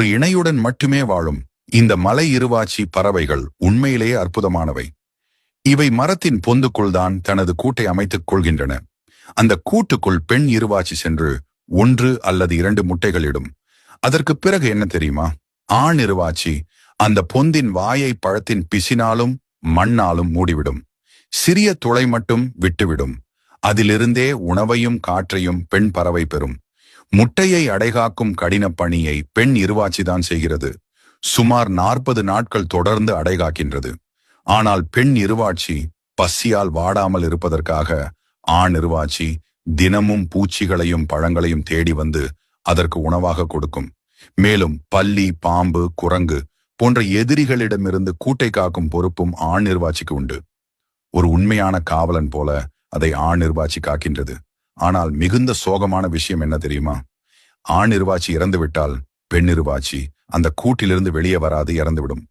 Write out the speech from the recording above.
ஒரு இணையுடன் மட்டுமே வாழும் இந்த மலை இருவாச்சி பறவைகள் உண்மையிலேயே அற்புதமானவை. இவை மரத்தின் பொந்துக்குள் தான் தனது கூட்டை அமைத்துக் கொள்கின்றன. அந்த கூட்டுக்குள் பெண் இருவாச்சி சென்று ஒன்று அல்லது இரண்டு முட்டைகள் இடும் அதற்கு பிறகு என்ன தெரியுமா? ஆண் இருவாச்சி அந்த பொந்தின் வாயை பழத்தின் பிசினாலும் மண்ணாலும் மூடிவிடும். சிறிய துளை மட்டும் விட்டுவிடும். அதிலிருந்தே உணவையும் காற்றையும் பெண் பறவை பெறும். முட்டையை அடைகாக்கும் கடினப் பணியை பெண் இருவாச்சிதான் செய்கிறது. சுமார் நாற்பது நாட்கள் தொடர்ந்து அடைகாக்கின்றது. ஆனால் பெண் இருவாட்சி பசியால் வாடாமல் இருப்பதற்காக ஆண் இருவாச்சி தினமும் பூச்சிகளையும் பழங்களையும் தேடி வந்து அதற்கு உணவாக கொடுக்கும். மேலும் பல்லி பாம்பு குரங்கு போன்ற எதிரிகளிடமிருந்து கூட்டை காக்கும் பொறுப்பும் ஆண் நிர்வாச்சிக்கு உண்டு. ஒரு உண்மையான காவலன் போல அதை ஆண் நிர்வாச்சி காக்கின்றது. ஆனால் மிகுந்த சோகமான விஷயம் என்ன தெரியுமா? ஆண் நிர்வாச்சி இறந்துவிட்டால் பெண் நிர்வாச்சி அந்த கூட்டிலிருந்து வெளியே வராது இறந்துவிடும்.